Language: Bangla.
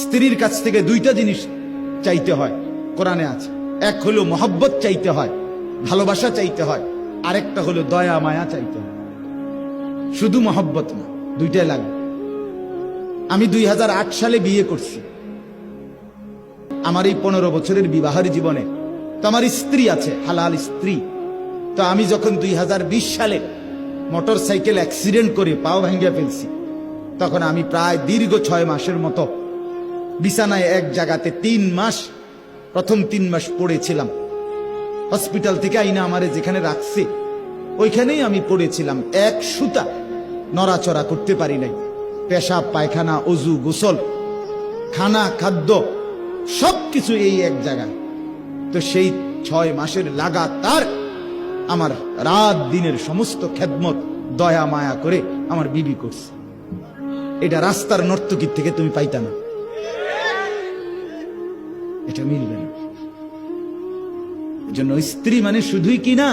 স্ত্রীর কাছ থেকে দুইটা জিনিস চাইতে হয়, কোরআনে আছে। এক হলো মহব্বত চাইতে হয়, ভালোবাসা চাইতে হয়, আরেকটা হলো দয়া, মায়া চাইতে হয়। শুধু মহব্বত না, দুইটাই লাগবে আমি দুই হাজার আট সালে বিয়ে করছি। আমার এই পনেরো বছরের বিবাহের জীবনে তো আমার স্ত্রী আছে, হালাল স্ত্রী। তো আমি যখন দুই হাজার বিশ সালে মোটর সাইকেল অ্যাক্সিডেন্ট করে পাও ভাঙ্গিয়া ফেলছি, তখন আমি প্রায় দীর্ঘ ছয় মাসের মতো বিছানায় এক জায়গাতে তিন মাস, প্রথম তিন মাস পড়েছিলাম। হসপিটাল থেকে আইনা আমারে যেখানে রাখছে, ওইখানেই আমি পড়েছিলাম। এক সুতা নড়াচড়া করতে পারি নাই। পেশাব, পায়খানা, অজু, গোসল, খানা, খাদ্য সব কিছু এই এক জায়গায়। তো সেই ছয় মাসের লাগাতার আমার রাত দিনের সমস্ত খেদমত, দয়া, মায়া করে আমার বিবি করছে। এটা রাস্তার নর্তকীর থেকে তুমি পাইতা না। এটা মিলবে না। এজন্য স্ত্রী মানে শুধুই কি না